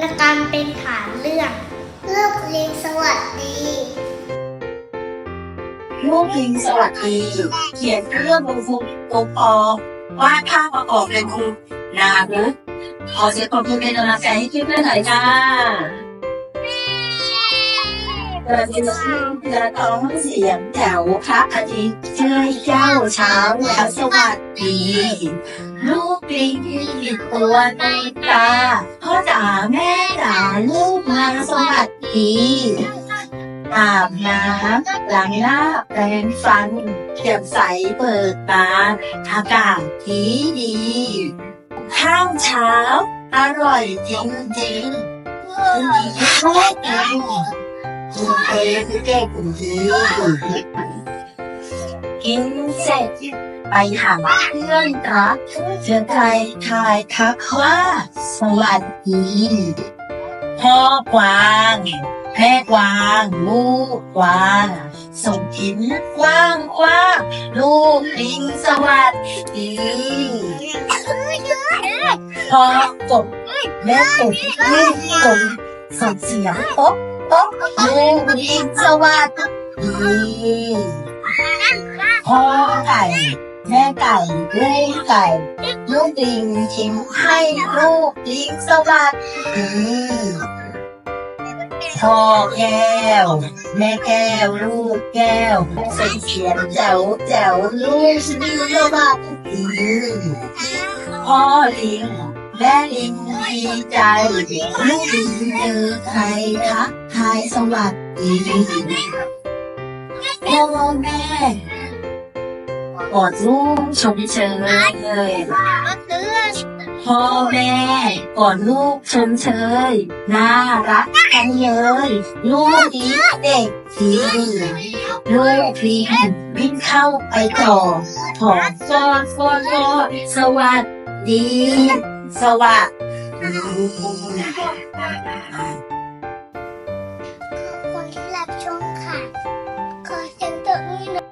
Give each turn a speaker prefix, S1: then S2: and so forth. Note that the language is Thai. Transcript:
S1: รณกรรมเป็นฐานเรื่องลูกลิงสวัสดี
S2: ลูกลิงสวัสดีเขียนเรื่องบนครูโอปอวาดภาพประกอบเป็นครูนาบุขอเสียงปรบมือเป็นกำลังใจให้เพื่อนๆหน่อยจ้า เราจะจะต้องเสียงแถวพระอาทิตย์เจ้ยเจ้าเช้าแล้วสวัสดีลูกลิงตัวในตาพ่อจ๋าแม่จ๋าลูกมาสวัสดีอาบน้ำล้างหน้าแปรงฟันเก็บใสเปิดตาอากาศดีดีข้าวเช้า อร่อยจริงจริงๆคุณดีแค่เองคุณเองเก่งดีกินเสร็จไปหาเพื่อนรักเจอใครทายทักว่าสวัสดีพ่อกวางแม่กวางลูกกวางส่งยิ้มกว้างกว้างลูกลิงสวัสดีพอกบแม่กบลูกกบส่งเสียงป๊อ กป๊อกลูกลิงสวัสดีพ่อไก่ แม่ไก่ลูกไก่ลูกลิงทิ้งให้ลูกลิงสวัสดีพ่อแก้ว แม่แก้วลูกแก้วเสียงเสียงแจ๋วแจ๋วลูกสนิทสวัสดีพ่อลิง แม่ลิงดีใจลูกลิงเจอใครทักทายสวัสดีพ่อแม่กอดลูกชมเชยเลยพ่อแม่กอนลูกชมเชยน่ารักกันเลยลูกดีเด็กดีลูกพีนวิ่งเข้าไปต่อถอดฟอนฟอนฟอนสวัสดี สวัสดี
S1: คนที่รับชมค่ะ ขอเสียงตัวนี้หน่อย